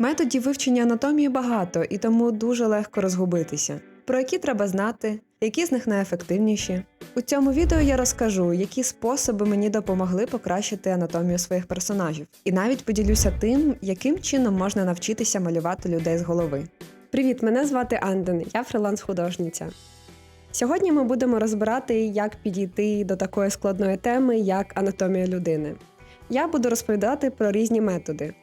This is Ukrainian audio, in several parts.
Методів вивчення анатомії багато і тому дуже легко розгубитися. Про які треба знати, які з них найефективніші. У цьому відео я розкажу, які способи мені допомогли покращити анатомію своїх персонажів, і навіть поділюся тим, яким чином можна навчитися малювати людей з голови. Привіт, мене звати Анден, я фриланс-художниця. Сьогодні ми будемо розбирати, як підійти до такої складної теми, як анатомія людини. Я буду розповідати про різні методи.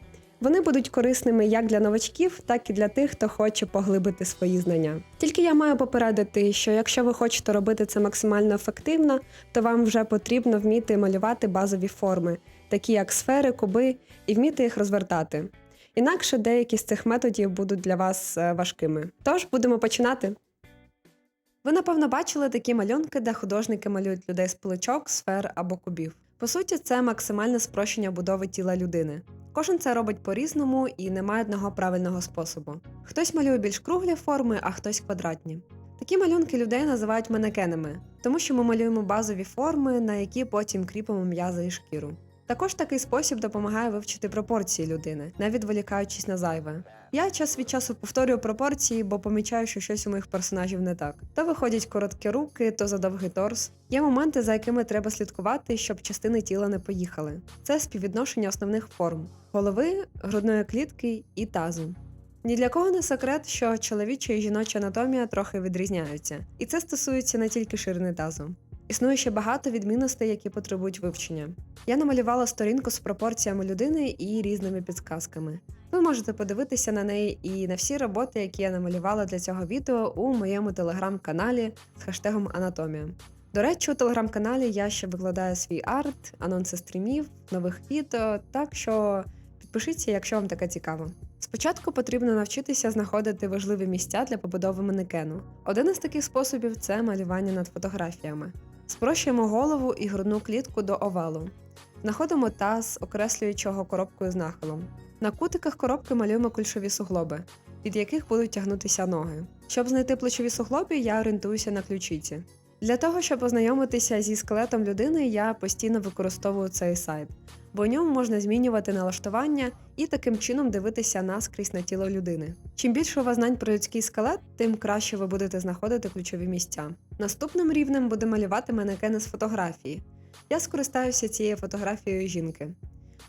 Вони будуть корисними як для новачків, так і для тих, хто хоче поглибити свої знання. Тільки я маю попередити, що якщо ви хочете робити це максимально ефективно, то вам вже потрібно вміти малювати базові форми, такі як сфери, куби, і вміти їх розвертати. Інакше деякі з цих методів будуть для вас е, важкими. Тож будемо починати. Ви, напевно, бачили такі малюнки, де художники малюють людей з пилочок, сфер або кубів. По суті, це максимальне спрощення будови тіла людини. Кожен це робить по-різному і немає одного правильного способу. Хтось малює більш круглі форми, а хтось квадратні. Такі малюнки людей називають манекенами, тому що ми малюємо базові форми, на які потім кріпимо м'язи і шкіру. Також такий спосіб допомагає вивчити пропорції людини, не відволікаючись на зайве. Я час від часу повторюю пропорції, бо помічаю, що щось у моїх персонажів не так. То виходять короткі руки, то задовгий торс. Є моменти, за якими треба слідкувати, щоб частини тіла не поїхали. Це співвідношення основних форм голови, грудної клітки і тазу. Ні для кого не секрет, що чоловіча і жіноча анатомія трохи відрізняються, і це стосується не тільки ширини тазу. Існує ще багато відмінностей, які потребують вивчення. Я намалювала сторінку з пропорціями людини і різними підсказками. Ви можете подивитися на неї і на всі роботи, які я намалювала для цього відео у моєму телеграм-каналі з хештегом Анатомія. До речі, у телеграм-каналі я ще викладаю свій арт, анонси стрімів, нових відео, так що підпишіться, якщо вам таке цікаво. Спочатку потрібно навчитися знаходити важливі місця для побудови манекену. Один із таких способів це малювання над фотографіями. Спрощуємо голову і грудну клітку до овалу. Знаходимо таз, окреслюючого коробкою з нахилом. На кутиках коробки малюємо кульшові суглоби, від яких будуть тягнутися ноги. Щоб знайти плечові суглоби, я орієнтуюся на ключиці. Для того, щоб ознайомитися зі скелетом людини, я постійно використовую цей сайт, бо в ньому можна змінювати налаштування і таким чином дивитися наскрізь на тіло людини. Чим більше у вас знань про людський скелет, тим краще ви будете знаходити ключові місця. Наступним рівнем буде малювати манекени з фотографії. Я скористаюся цією фотографією жінки.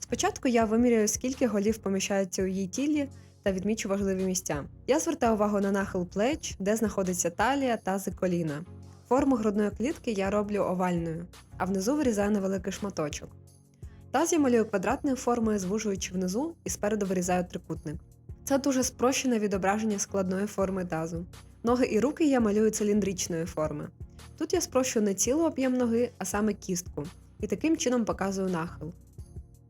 Спочатку я виміряю, скільки голів поміщається у її тілі та відмічу важливі місця. Я звертаю увагу на нахил плеч, де знаходиться талія, тази, коліна. Форму грудної клітки я роблю овальною, а внизу вирізаю невеликий шматочок. Таз я малюю квадратною формою, звужуючи внизу і спереду вирізаю трикутник. Це дуже спрощене відображення складної форми тазу. Ноги і руки я малюю циліндричної форми. Тут я спрощую не цілу об'єм ноги, а саме кістку, і таким чином показую нахил.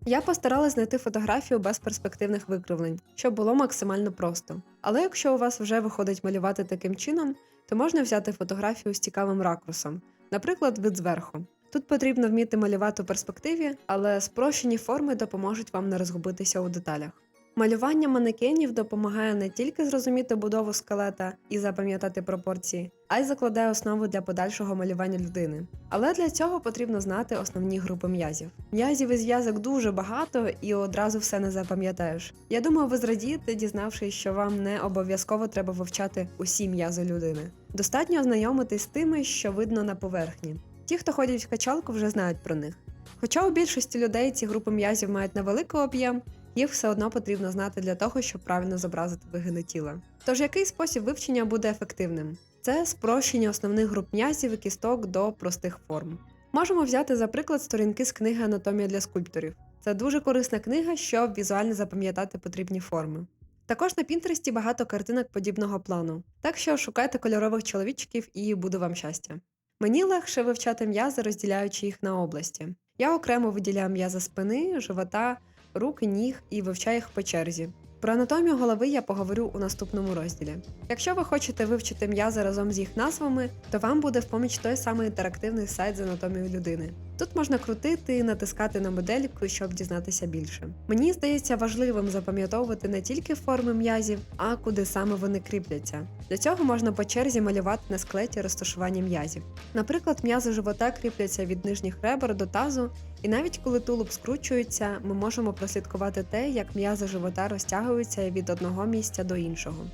Я постаралась знайти фотографію без перспективних викривлень, щоб було максимально просто. Але якщо у вас вже виходить малювати таким чином, то можна взяти фотографію з цікавим ракурсом, наприклад, вид зверху. Тут потрібно вміти малювати у перспективі, але спрощені форми допоможуть вам не розгубитися у деталях. Малювання манекенів допомагає не тільки зрозуміти будову скелета і запам'ятати пропорції, а й закладає основу для подальшого малювання людини. Але для цього потрібно знати основні групи м'язів. М'язів і зв'язок дуже багато і одразу все не запам'ятаєш. Я думаю, ви зрадієте, дізнавшись, що вам не обов'язково треба вивчати усі м'язи людини. Достатньо ознайомитись з тими, що видно на поверхні. Ті, хто ходять в качалку, вже знають про них. Хоча у більшості людей ці групи м'язів мають невеликий об'єм, їх все одно потрібно знати для того, щоб правильно зобразити вигини тіла. Тож який спосіб вивчення буде ефективним? Це спрощення основних груп м'язів і кісток до простих форм. Можемо взяти за приклад сторінки з книги Анатомія для скульпторів. Це дуже корисна книга, щоб візуально запам'ятати потрібні форми. Також на Пінтересті багато картинок подібного плану, так що шукайте кольорових чоловічків і буде вам щастя. Мені легше вивчати м'язи, розділяючи їх на області. Я окремо виділяю м'язи спини, живота, руки, ніг і вивчаю їх по черзі. Про анатомію голови я поговорю у наступному розділі. Якщо ви хочете вивчити м'язи разом з їх назвами, то вам буде в поміч той самий інтерактивний сайт з анатомією людини. Тут можна крутити, натискати на модельку, щоб дізнатися більше. Мені здається важливим запам'ятовувати не тільки форми м'язів, а куди саме вони кріпляться. Для цього можна по черзі малювати на склеті розташування м'язів. Наприклад, м'язи живота кріпляться від нижніх ребер до тазу І навіть коли тулуб скручується, ми можемо прослідкувати те, як м'язи живота розтягуються від одного місця до іншого.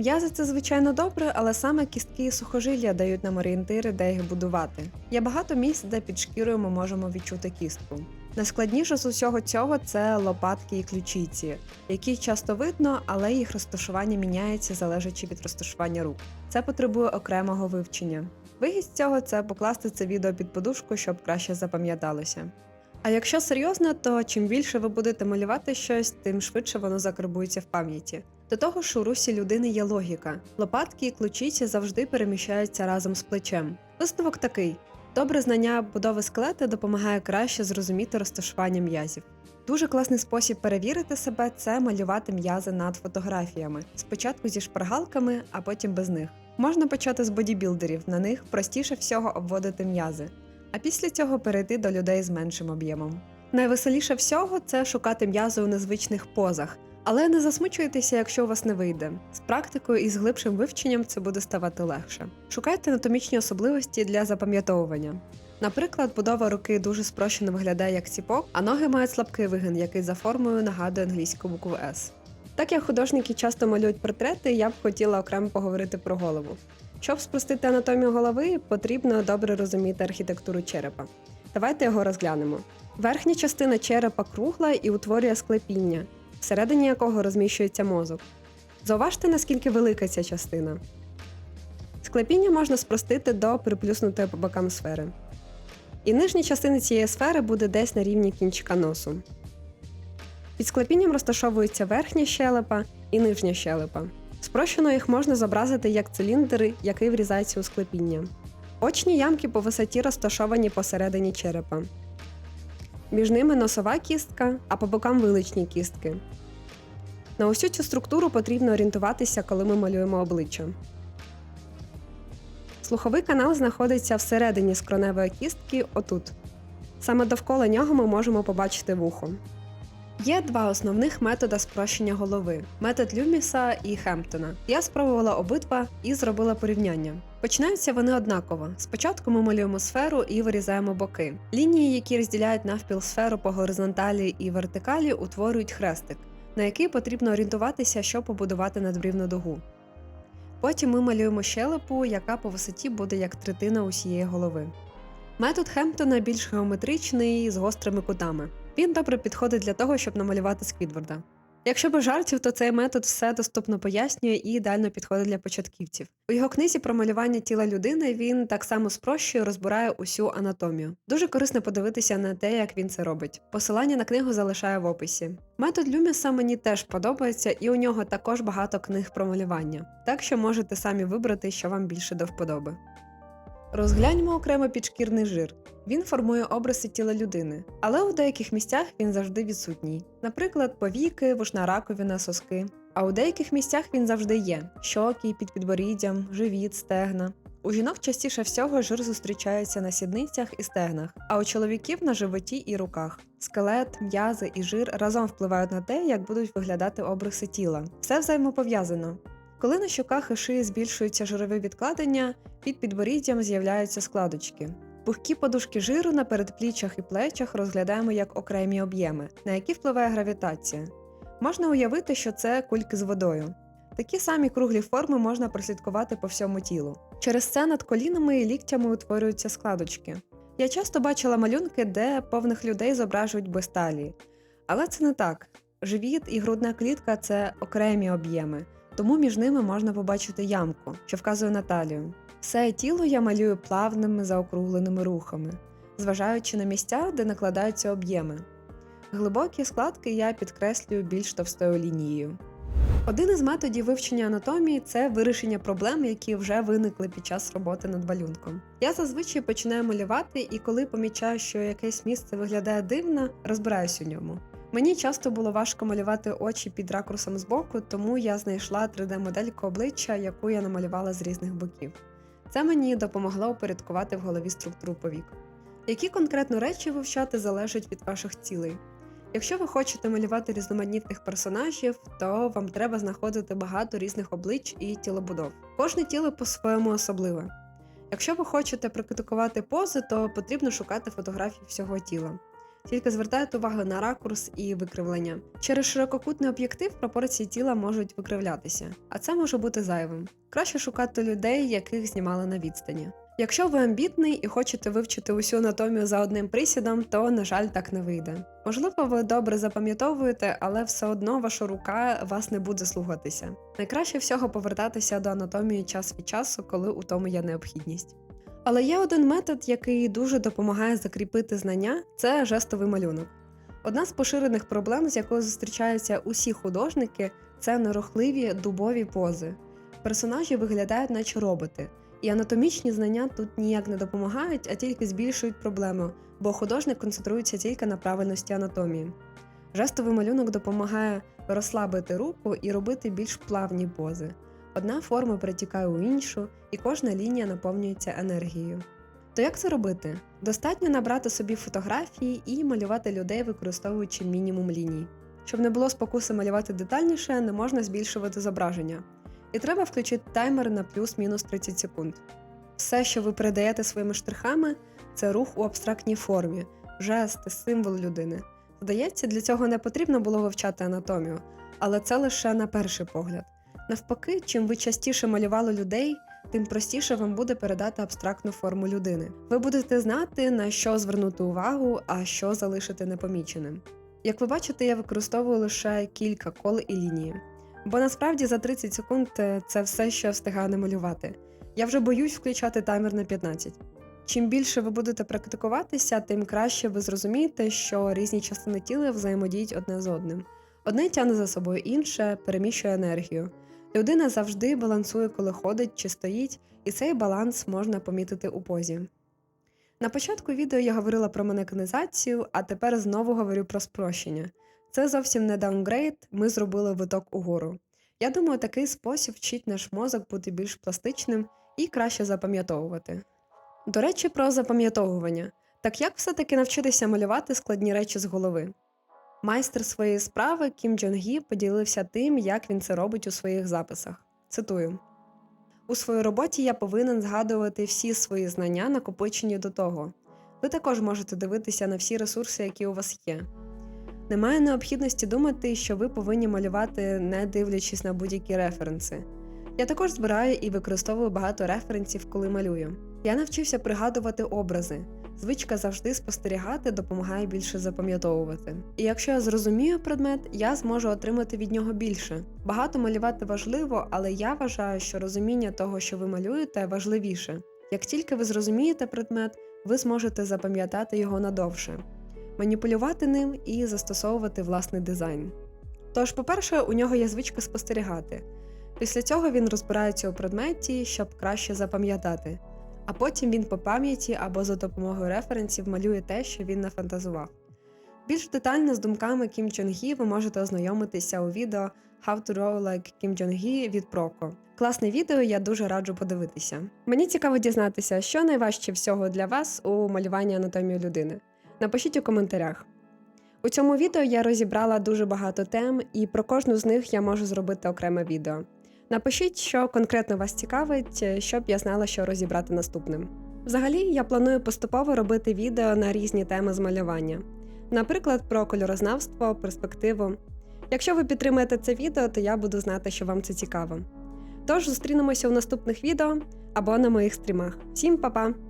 М'язи це звичайно добре, але саме кістки і сухожилля дають нам орієнтири, де їх будувати. Є багато місць, де під шкірою ми можемо відчути кістку. Найскладніше з усього цього це лопатки і ключиці, які часто видно, але їх розташування міняється залежачи від розташування рук. Це потребує окремого вивчення. Вигід з цього це покласти це відео під подушку, щоб краще запам'яталося. А якщо серйозно, то чим більше ви будете малювати щось, тим швидше воно закарбується в пам'яті. До того ж, у русі людини є логіка. Лопатки і ключиці завжди переміщаються разом з плечем. Висновок такий: добре знання будови скелета допомагає краще зрозуміти розташування м'язів. Дуже класний спосіб перевірити себе це малювати м'язи над фотографіями. Спочатку зі шпаргалками, а потім без них. Можна почати з бодібілдерів, на них простіше всього обводити м'язи, а після цього перейти до людей з меншим об'ємом. Найвеселіше всього це шукати м'язи у незвичних позах, але не засмучуйтеся, якщо у вас не вийде. З практикою і з глибшим вивченням це буде ставати легше. Шукайте анатомічні особливості для запам'ятовування. Наприклад, будова руки дуже спрощено виглядає як ціпок, а ноги мають слабкий вигин, який за формою нагадує англійську букву S. Так як художники часто малюють портрети, я б хотіла окремо поговорити про голову. Щоб спростити анатомію голови, потрібно добре розуміти архітектуру черепа. Давайте його розглянемо. Верхня частина черепа кругла і утворює склепіння, всередині якого розміщується мозок. Зауважте, наскільки велика ця частина. Склепіння можна спростити до приплюснутої по бокам сфери. І нижня частина цієї сфери буде десь на рівні кінчика носу. Під склепінням розташовується верхня щелепа і нижня щелепа. Спрощено їх можна зобразити як циліндри, який врізається у склепіння. Очні ямки по висоті розташовані посередині черепа. Між ними носова кістка, а по бокам виличні кістки. На усю цю структуру потрібно орієнтуватися, коли ми малюємо обличчя. Слуховий канал знаходиться всередині скроневої кістки отут. Саме довкола нього ми можемо побачити вухо. Є два основних методи спрощення голови: метод Люміса і Хемптона. Я спробувала обидва і зробила порівняння. Починаються вони однаково. Спочатку ми малюємо сферу і вирізаємо боки. Лінії, які розділяють навпіл сферу по горизонталі і вертикалі, утворюють хрестик, на який потрібно орієнтуватися, щоб побудувати надбрівну дугу. Потім ми малюємо щелепу, яка по висоті буде як третина усієї голови. Метод Хемптона більш геометричний з гострими кутами. Він добре підходить для того, щоб намалювати Сквідварда. Якщо без жартів, то цей метод все доступно пояснює і ідеально підходить для початківців. У його книзі про малювання тіла людини він так само спрощує, розбирає усю анатомію. Дуже корисно подивитися на те, як він це робить. Посилання на книгу залишаю в описі. Метод Люміса мені теж подобається, і у нього також багато книг про малювання, так що можете самі вибрати, що вам більше до вподоби. Розгляньмо окремо підшкірний жир. Він формує обриси тіла людини, але у деяких місцях він завжди відсутній. Наприклад, повіки, вушна раковина, соски. А у деяких місцях він завжди є: щоки, під підборіддям, живіт, стегна. У жінок частіше всього жир зустрічається на сідницях і стегнах, а у чоловіків на животі і руках. Скелет, м'язи і жир разом впливають на те, як будуть виглядати обриси тіла. Все взаємопов'язано. Коли на щоках і шиї збільшуються жирові відкладення, під підборіддям з'являються складочки. Пухкі подушки жиру на передпліччях і плечах розглядаємо як окремі об'єми, на які впливає гравітація. Можна уявити, що це кульки з водою. Такі самі круглі форми можна прослідкувати по всьому тілу. Через це над колінами і ліктями утворюються складочки. Я часто бачила малюнки, де повних людей зображують без талії. Але це не так. Живіт і грудна клітка це окремі об'єми, тому між ними можна побачити ямку, що вказує на талію. Все тіло я малюю плавними заокругленими рухами, зважаючи на місця, де накладаються об'єми. Глибокі складки я підкреслюю більш товстою лінією. Один із методів вивчення анатомії це вирішення проблем, які вже виникли під час роботи над малюнком. Я зазвичай починаю малювати, і коли помічаю, що якесь місце виглядає дивно, розбираюсь у ньому. Мені часто було важко малювати очі під ракурсом збоку, тому я знайшла 3D-модельку обличчя, яку я намалювала з різних боків. Це мені допомогло упорядкувати в голові структуру повік. Які конкретно речі вивчати залежить від ваших цілей. Якщо ви хочете малювати різноманітних персонажів, то вам треба знаходити багато різних облич і тілобудов. Кожне тіло по-своєму особливе. Якщо ви хочете практикувати пози, то потрібно шукати фотографії всього тіла. Тільки звертаєте увагу на ракурс і викривлення. Через ширококутний об'єктив пропорції тіла можуть викривлятися, а це може бути зайвим. Краще шукати людей, яких знімали на відстані. Якщо ви амбітний і хочете вивчити усю анатомію за одним присідом, то, на жаль, так не вийде. Можливо, ви добре запам'ятовуєте, але все одно ваша рука вас не буде слухатися. Найкраще всього повертатися до анатомії час від часу, коли у тому є необхідність. Але є один метод, який дуже допомагає закріпити знання це жестовий малюнок. Одна з поширених проблем, з якою зустрічаються усі художники, це нерухливі дубові пози. Персонажі виглядають, наче роботи, і анатомічні знання тут ніяк не допомагають, а тільки збільшують проблему, бо художник концентрується тільки на правильності анатомії. Жестовий малюнок допомагає розслабити руку і робити більш плавні пози. Одна форма перетікає у іншу, і кожна лінія наповнюється енергією. То як це робити? Достатньо набрати собі фотографії і малювати людей, використовуючи мінімум ліній. Щоб не було спокуси малювати детальніше, не можна збільшувати зображення. І треба включити таймер на плюс-мінус 30 секунд. Все, що ви передаєте своїми штрихами, це рух у абстрактній формі, жести, символ людини. Здається, для цього не потрібно було вивчати анатомію, але це лише на перший погляд. Навпаки, чим ви частіше малювали людей, тим простіше вам буде передати абстрактну форму людини. Ви будете знати, на що звернути увагу, а що залишити непоміченим. Як ви бачите, я використовую лише кілька кол і лінії. Бо насправді за 30 секунд е, це все, що встигаю намалювати. Я вже боюсь включати таймер на 15. Чим більше ви будете практикуватися, тим краще ви зрозумієте, що різні частини тіла взаємодіють одне з одним. Одне тягне за собою інше, переміщує енергію. Людина завжди балансує, коли ходить чи стоїть, і цей баланс можна помітити у позі. На початку відео я говорила про манекенізацію, а тепер знову говорю про спрощення. Це зовсім не даунгрейд, ми зробили виток угору. Я думаю, такий спосіб вчить наш мозок бути більш пластичним і краще запам'ятовувати. До речі, про запам'ятовування. Так як все-таки навчитися малювати складні речі з голови? Майстер своєї справи Кім Джон Гі поділився тим, як він це робить у своїх записах. Цитую: у своїй роботі я повинен згадувати всі свої знання, накопичені до того. Ви також можете дивитися на всі ресурси, які у вас є. Немає необхідності думати, що ви повинні малювати, не дивлячись на будь-які референси. Я також збираю і використовую багато референсів, коли малюю. Я навчився пригадувати образи. Звичка завжди спостерігати допомагає більше запам'ятовувати. І якщо я зрозумію предмет, я зможу отримати від нього більше. Багато малювати важливо, але я вважаю, що розуміння того, що ви малюєте, важливіше. Як тільки ви зрозумієте предмет, ви зможете запам'ятати його надовше, маніпулювати ним і застосовувати власний дизайн. Тож, по-перше, у нього є звичка спостерігати. Після цього він розбирається у предметі, щоб краще запам'ятати а потім він по пам'яті або за допомогою референсів малює те, що він нафантазував. Більш детально з думками Кім Чон Гі ви можете ознайомитися у відео How to Draw Like Kim Jong Hee від Проко. Класне відео, я дуже раджу подивитися. Мені цікаво дізнатися, що найважче всього для вас у малюванні анатомії людини. Напишіть у коментарях. У цьому відео я розібрала дуже багато тем, і про кожну з них я можу зробити окреме відео. Напишіть, що конкретно вас цікавить, е, щоб я знала, що розібрати наступним. Взагалі, я планую поступово робити відео на різні теми з малювання, наприклад, про кольорознавство, перспективу. Якщо ви підтримаєте це відео, то я буду знати, що вам це цікаво. Тож зустрінемося у наступних відео або на моїх стрімах. Всім па-па!